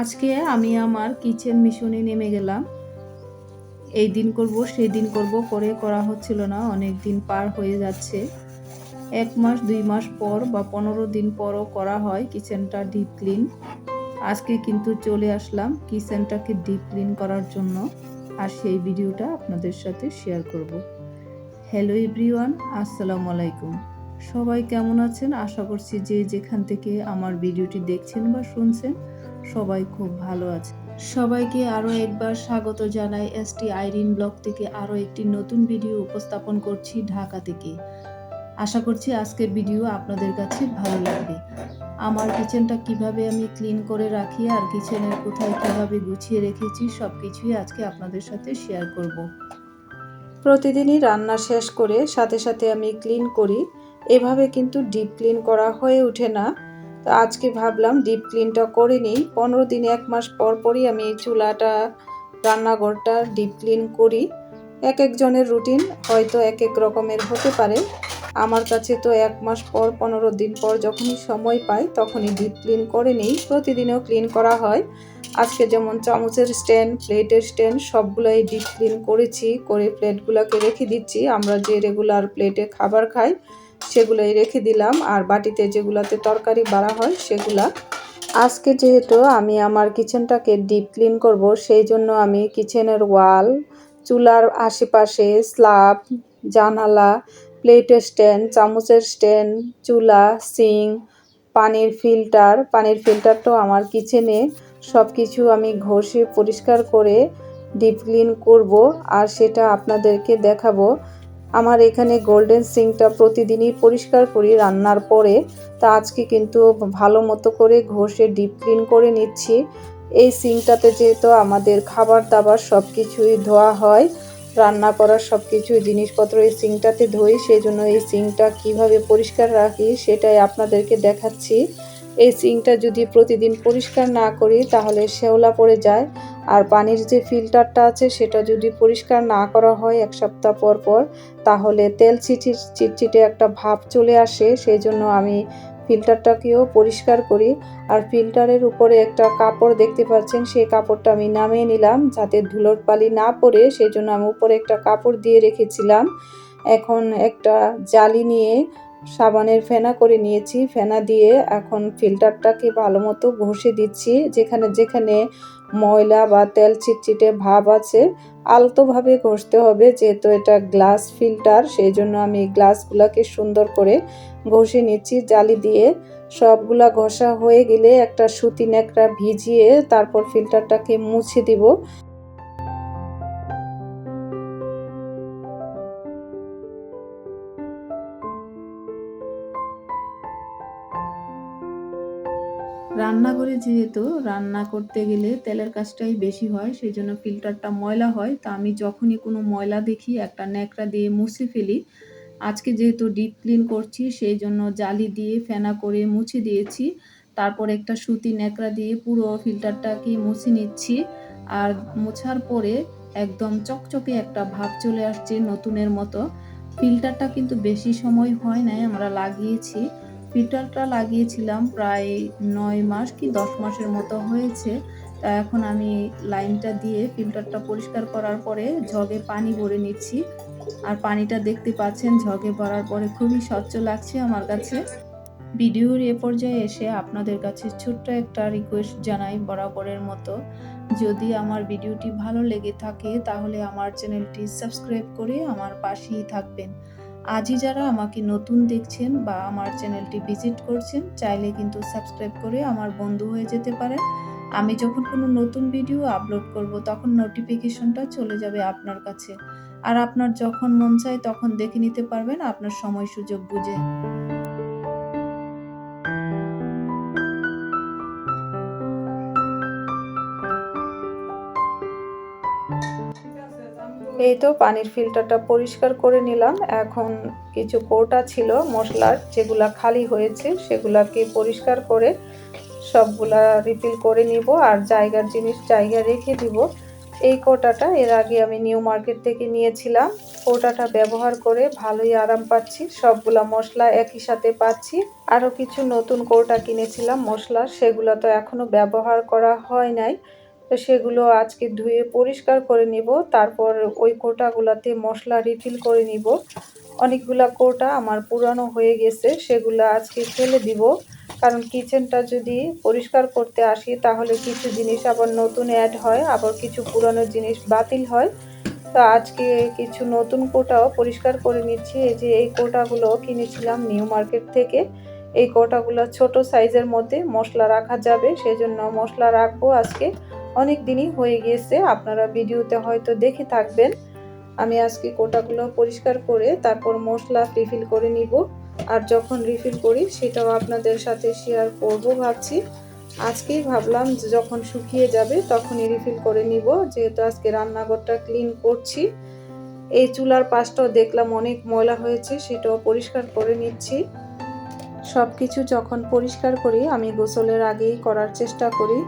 আজকে আমি আমার কিচেন মিশনে নেমে গেলাম। এই দিন করব, সেই দিন করব করে করা হচ্ছিল না, অনেক দিন পার হয়ে যাচ্ছে। এক মাস, দুই মাস পর বা পনেরো দিন পরও করা হয় কিচেনটা ডিপ ক্লিন আজকে কিন্তু চলে আসলাম কিচেনটাকে ডিপ ক্লিন করার জন্য। আর সেই ভিডিওটা আপনাদের সাথে শেয়ার করব। হ্যালো এভরিওয়ান আসসালামু আলাইকুম। সবাই কেমন আছেন? আশা করছি যে যেখান থেকে আমার ভিডিওটি দেখছেন বা শুনছেন সবাই খুব ভালো আছে। সবাইকে আরও একবার স্বাগত জানাই এসটি আইরিন ব্লগ থেকে আরও একটি নতুন ভিডিও উপস্থাপন করছি ঢাকা থেকে। আশা করছি আজকের ভিডিও আপনাদের কাছে ভালো লাগবে। আমার কিচেনটা কীভাবে আমি ক্লিন করে রাখি আর কিচেনের কোথায় কীভাবে গুছিয়ে রেখেছি সব কিছুই আজকে আপনাদের সাথে শেয়ার করব। প্রতিদিনই রান্না শেষ করে সাথে সাথে আমি ক্লিন করি। এভাবে কিন্তু ডিপ ক্লিন করা হয়ে ওঠে না। তো আজকে ভাবলাম ডিপ ক্লিনটা করে নিই। পনেরো দিন এক মাস পর পরই আমি এই চুলাটা, রান্নাঘরটা ডিপ ক্লিন করি। এক একজনের রুটিন হয়তো এক এক রকমের হতে পারে। আমার কাছে তো এক মাস পর, পনেরো দিন পর যখনই সময় পাই তখনই ডিপ ক্লিন করে নিই। প্রতিদিনও ক্লিন করা হয়। আজকে যেমন চামচের স্ট্যান্ড প্লেটের স্ট্যান্ড সবগুলোই ডিপ ক্লিন করেছি, করে প্লেটগুলোকে রেখে দিচ্ছি। আমরা যে রেগুলার প্লেটে খাবার খাই সেগুলোই রেখে দিলাম। আর বাটিতে যেগুলোতে তরকারি বাড়া হয়, সেগুলা। আজকে যেহেতু আমি আমার কিচেনটাকে ডিপ ক্লিন করব, সেই জন্য আমি কিচেনের ওয়াল, চুলার আশেপাশে স্ল্যাব জানালা, প্লেটের স্ট্যান্ড, চামচের স্ট্যান্ড, চুলা, সিং, পানির ফিল্টার। পানির ফিল্টারটাও আমার কিচেনে সব কিছু আমি ঘষে পরিষ্কার করে ডিপ ক্লিন করব। আর সেটা আপনাদেরকে দেখাবো। আমার এখানে গোল্ডেন সিঙ্কটা প্রতিদিনই পরিষ্কার করি রান্নার পরে। তা আজকে কিন্তু ভালো মতো করে ঘষে ডিপ ক্লিন করে নিচ্ছি। এই সিঙ্কটাতে যেহেতু আমাদের খাবার দাবার সব কিছুই ধোয়া হয়, রান্না করার সব কিছু জিনিসপত্র এই সিঙ্কটাতে ধুই, সেই জন্য এই সিঙ্কটা কীভাবে পরিষ্কার রাখি সেটাই আপনাদেরকে দেখাচ্ছি। এই সিঙ্কটা যদি প্রতিদিন পরিষ্কার না করি, তাহলে শেওলা পড়ে যায়। আর পানির যে ফিল্টারটা আছে, সেটা যদি পরিষ্কার না করা হয় এক সপ্তাহ পর পর, তাহলে তেল চিটি চিটচিটে একটা ভাব চলে আসে। সেই জন্য আমি ফিল্টারটাকেও পরিষ্কার করি। আর ফিল্টারের উপরে একটা কাপড় দেখতে পাচ্ছেন, সেই কাপড়টা আমি নামিয়ে নিলাম। যাতে ধুলোর পালি না পড়ে সেই জন্য আমি উপরে একটা কাপড় দিয়ে রেখেছিলাম। এখন একটা জালি নিয়ে সাবানের ফেনা করে নিয়েছি, ফেনা দিয়ে এখন ফিল্টারটাকে ভালো মতো ঘষে দিচ্ছি, যেখানে যেখানে ময়লা বা তেল চিটচিটে ভাব আছে, আলতোভাবে ঘষতে হবে, যেহেতু এটা গ্লাস ফিল্টার, সেই জন্য আমি গ্লাসগুলোকে সুন্দর করে ঘষে নিচ্ছি, জালি দিয়ে। সবগুলা ঘষা হয়ে গেলে একটা সুতি ন্যাকড়া ভিজিয়ে তারপর ফিল্টারটাকে মুছে দিব। রান্নাঘরে যেহেতু রান্না করতে গেলে তেলের কাজটাই বেশি হয়, সেই জন্য ফিল্টারটা ময়লা হয়। তা আমি যখনই কোনো ময়লা দেখি, একটা ন্যাকড়া দিয়ে মুছে ফেলি। আজকে যেহেতু ডিপ ক্লিন করছি, সেই জন্য জালি দিয়ে, ফেনা করে মুছে দিয়েছি। তারপর একটা সুতি ন্যাকড়া দিয়ে পুরো ফিল্টারটাকে মুছে নিচ্ছি। আর মোছার পরে একদম চকচকে একটা ভাব চলে আসছে নতুনের মতো। ফিল্টারটা কিন্তু বেশি সময় হয় নাই, আমরা লাগিয়েছি। ফিল্টারটা লাগিয়েছিলাম প্রায় নয় মাস কি দশ মাসের মতো হয়েছে। তা এখন আমি লাইনটা দিয়ে ফিল্টারটা পরিষ্কার করার পরে ঝগে পানি ভরে নিচ্ছি। আর পানিটা দেখতে পাচ্ছেন, ঝগে ভরার পরে খুবই স্বচ্ছ লাগছে আমার কাছে। ভিডিওর এ পর্যায়ে এসে আপনাদের কাছে ছোট্ট একটা রিকোয়েস্ট জানাই বরাবরের মতো। যদি আমার ভিডিওটি ভালো লেগে থাকে, তাহলে আমার চ্যানেলটি সাবস্ক্রাইব করে আমার পাশেই থাকবেন। আজই যারা আমাকে নতুন দেখছেন বা আমার চ্যানেলটি ভিজিট করছেন, চাইলে কিন্তু সাবস্ক্রাইব করে আমার বন্ধু হয়ে যেতে পারেন। আমি যখন কোনো নতুন ভিডিও আপলোড করব, তখন নোটিফিকেশনটা চলে যাবে আপনার কাছে। আর আপনার যখন মন চায় তখন দেখে নিতে পারবেন আপনার সময় সুযোগ বুঝে। এই তো পানির ফিল্টারটা পরিষ্কার করে নিলাম। এখন কিছু কোটা ছিল, মশলার, যেগুলা খালি হয়েছে, সেগুলাকে পরিষ্কার করে সবগুলা রিফিল করে নিব আর জায়গার জিনিস জায়গা রেখে দিব। এই কোটাটা এর আগে আমি নিউ মার্কেট থেকে নিয়েছিলাম। কোটাটা ব্যবহার করে ভালোই আরাম পাচ্ছি, সবগুলা মশলা একই সাথে পাচ্ছি। আরও কিছু নতুন কোটা কিনেছিলাম মশলা সেগুলো তো এখনও ব্যবহার করা হয় নাই। তো সেগুলো আজকে ধুয়ে পরিষ্কার করে নিব। তারপর ওই কোটাগুলাতে মশলা রিফিল করে নিব। অনেকগুলা কোটা আমার পুরানো হয়ে গেছে, সেগুলো আজকে ফেলে দিব। কারণ কিচেনটা যদি পরিষ্কার করতে আসি, তাহলে কিছু জিনিস আবার নতুন অ্যাড হয়, আবার কিছু পুরানো জিনিস বাতিল হয়। তো আজকে কিছু নতুন কোটাও পরিষ্কার করে নিচ্ছি। এই যে এই কোটাগুলো কিনেছিলাম নিউ মার্কেট থেকে, এই কোটাগুলো ছোট সাইজের মধ্যে মশলা রাখা যাবে, সেজন্য মশলা রাখব আজকে। অনেক দিনই হয়ে গিয়েছে, আপনারা ভিডিওতে হয়তো দেখে থাকবেন। আমি আজকে কোটাগুলো পরিষ্কার করে তারপর মশলা রিফিল করে নিব। আর যখন রিফিল করি, সেটাও আপনাদের সাথে শেয়ার করব ভাবছি। আজকেই ভাবলাম যে যখন শুকিয়ে যাবে তখনই রিফিল করে নিব। যেহেতু আজকে রান্নাঘরটা ক্লিন করছি, এই চুলার পাশটাও দেখলাম অনেক ময়লা হয়েছে, সেটাও পরিষ্কার করে নিচ্ছি। সব কিছু যখন পরিষ্কার করি, আমি গোসলের আগেই করার চেষ্টা করি।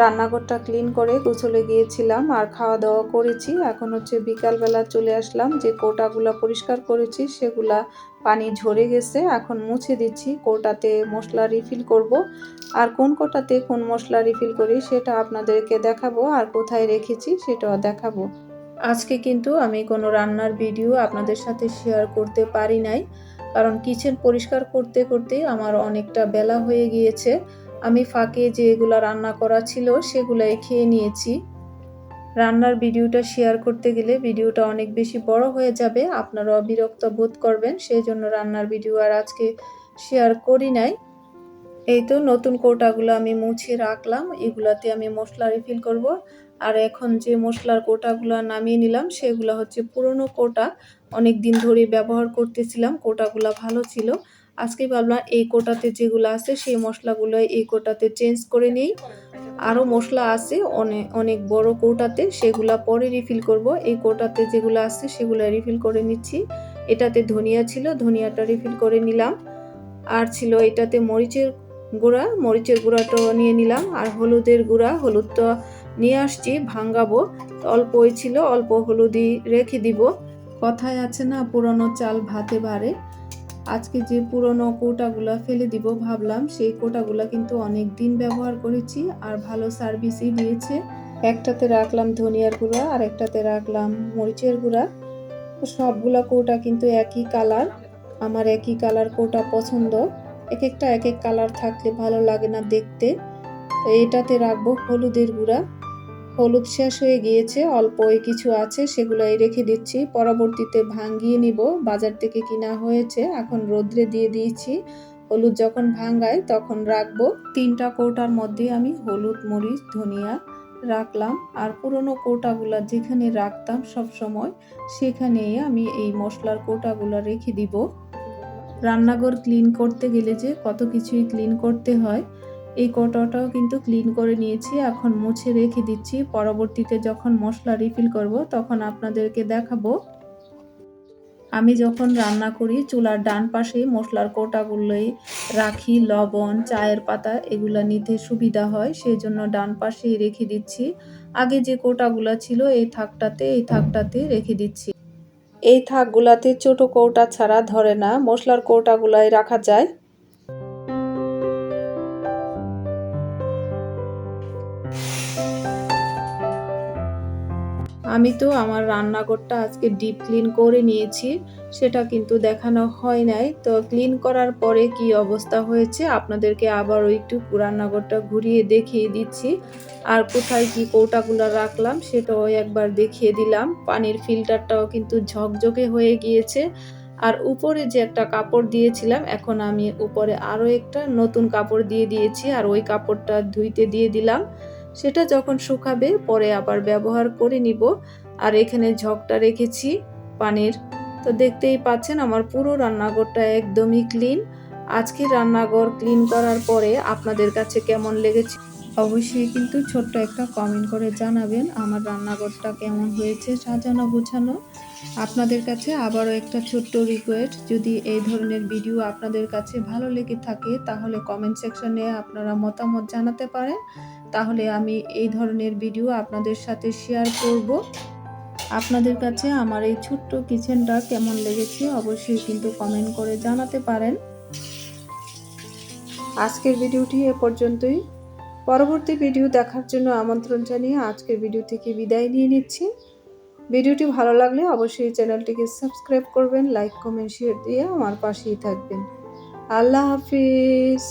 রান্নাঘরটা ক্লিন করে গোসলে গিয়েছিলাম আর খাওয়া দাওয়া করেছি। এখন হচ্ছে বিকালবেলা চলে আসলাম, যে কোটাগুলা পরিষ্কার করেছি সেগুলা পানি ঝরে গেছে। এখন মুছে দিচ্ছি, কোটাতে মশলা রিফিল করব। আর কোন কোটাতে কোন মশলা রিফিল করি সেটা আপনাদেরকে দেখাবো আর কোথায় রেখেছি সেটাও দেখাবো। আজকে কিন্তু আমি কোনো রান্নার ভিডিও আপনাদের সাথে শেয়ার করতে পারি নাই, কারণ কিচেন পরিষ্কার করতে করতে আমার অনেকটা বেলা হয়ে গিয়েছে। আমি ফাঁকে যেগুলো রান্না করা ছিল সেগুলাই খেয়ে নিয়েছি। রান্নার ভিডিওটা শেয়ার করতে গেলে ভিডিওটা অনেক বেশি বড় হয়ে যাবে আপনারা বিরক্ত বোধ করবেন সেই জন্য রান্নার ভিডিও আর আজকে শেয়ার করি নাই। এই তো নতুন কোটাগুলো আমি মুছে রাখলাম, এগুলাতে আমি মশলা রিফিল করব। আর এখন যে মশলার কোটাগুলো নামিয়ে নিলাম, সেগুলো হচ্ছে পুরনো কোটা। অনেক দিন ধরে ব্যবহার করতেছিলাম, কোটাগুলো ভালো ছিল। আজকে ভাবলাম এই কোটাতে যেগুলো আছে, সেই মশলাগুলো এই কোটাতে চেঞ্জ করে নেই। আরও মশলা আছে অনেক অনেক বড় কৌটাতে, সেগুলা পরে রিফিল করব। এই কোটাতে যেগুলো আছে, সেগুলো রিফিল করে নিচ্ছি। এটাতে ধনিয়া ছিল, ধনিয়াটা রিফিল করে নিলাম। আর ছিল এটাতে মরিচের গুঁড়া, মরিচের গুঁড়াটাও নিয়ে নিলাম। আর হলুদের গুঁড়া হলুদটা নিয়ে আসছি ভাঙ্গাবো অল্পই ছিল, অল্প হলুদই রেখে দিব। কথায় আছে না, পুরনো চাল ভাতে বাড়ে আজকে যে পুরনো কোটাগুলা ফেলে দিব ভাবলাম, সেই কোটাগুলা কিন্তু অনেক দিন ব্যবহার করেছি আর ভালো সার্ভিসই দিয়েছে। একটাতে রাখলাম ধনিয়ার গুঁড়া আর একটাতে রাখলাম মরিচের গুঁড়া। সবগুলা কোটা কিন্তু একই কালার, আমার একই কালার কোটা পছন্দ। এক একটা এক এক কালার থাকলে ভালো লাগে না দেখতে। তো এটাতে রাখব হলুদের গুঁড়া। হলুদ শেষ হয়ে গিয়েছে অল্প কিছু আছে, সেগুলোই রেখে দিচ্ছি। পরবর্তীতে ভাঙ্গিয়ে নিব। বাজার থেকে কিনা হয়েছে, এখন রোদ্রে দিয়ে দিয়েছি। হলুদ যখন ভাঙ্গায় তখন রাখব। তিনটা কৌটার মধ্যে আমি হলুদ, মরিচ, ধনিয়া রাখলাম। আর পুরনো কৌটাগুলা যেখানে রাখতাম সব সময় সেখানে আমি এই মশলার কৌটাগুলো রেখে দিব। রান্নাঘর ক্লিন করতে গেলে যে কত কিছুই ক্লিন করতে হয় এই কোটাটাও কিন্তু ক্লিন করে নিয়েছি, এখন মুছে রেখে দিচ্ছি। পরবর্তীতে যখন মশলা রিফিল করব, তখন আপনাদেরকে দেখাবো। আমি যখন রান্না করি, চুলার ডান পাশে মশলার কোটাগুলোই রাখি, লবণ, চায়ের পাতা, এগুলো নিতে সুবিধা হয়, সেই জন্য ডান পাশেই রেখে দিচ্ছি। আগে যে কোটাগুলো ছিল, এই থাকটাতে এই থাকটাতে রেখে দিচ্ছি। এই থাকগুলাতে ছোট কৌটা ছাড়া ধরে না, মশলার কৌটাগুলাই রাখা যায়। আমি তো আমার রান্নাঘরটা আজকে ডিপ ক্লিন করে নিয়েছি, সেটা কিন্তু দেখানো হয় নাই। তো ক্লিন করার পরে কি অবস্থা হয়েছে, আপনাদেরকে আবারও একটু রান্নাঘরটা ঘুরিয়ে দেখিয়ে দিচ্ছি। আর কোথায় কি কৌটাগুলো রাখলাম, সেটাও একবার দেখিয়ে দিলাম। পানির ফিল্টারটাও কিন্তু ঝকঝকে হয়ে গিয়েছে। আর উপরে যে একটা কাপড় দিয়েছিলাম, এখন আমি উপরে আরও একটা নতুন কাপড় দিয়ে দিয়েছি, আর ওই কাপড়টা ধুইতে দিয়ে দিলাম। সেটা যখন শুকাবে, পরে আবার ব্যবহার করে নিব। আর এখানে ঝকটা রেখেছি পানির। তো দেখতেই পাচ্ছেন আমার পুরো রান্নাঘরটা একদমই ক্লিন আজকে রান্নাঘর ক্লিন করার পরে আপনাদের কাছে কেমন লেগেছে? অবশ্যই কিন্তু ছোট্ট একটা কমেন্ট করে জানাবেন আমার রান্নাঘরটা কেমন হয়েছে সাজানো গোছানো। আপনাদের কাছে আবারও একটা ছোট্ট রিকোয়েস্ট যদি এই ধরনের ভিডিও আপনাদের কাছে ভালো লেগে থাকে, তাহলে কমেন্ট সেকশনে আপনারা মতামত জানাতে পারেন। তাহলে আমি এই ধরনের ভিডিও আপনাদের সাথে শেয়ার করব। আপনাদের কাছে আমার এই ছোট্ট কিচেনটা কেমন লেগেছে অবশ্যই কিন্তু কমেন্ট করে জানাতে পারেন। আজকের ভিডিওটি এ পর্যন্তই। পরবর্তী ভিডিও দেখার জন্য আমন্ত্রণ জানিয়ে আজকের ভিডিও থেকে বিদায় নিয়ে নিচ্ছি। ভিডিওটি ভালো লাগলে অবশ্যই চ্যানেলটিকে সাবস্ক্রাইব করবেন, লাইক, কমেন্ট শেয়ার দিয়ে আমার পাশেই থাকবেন। আল্লাহ হাফিজ।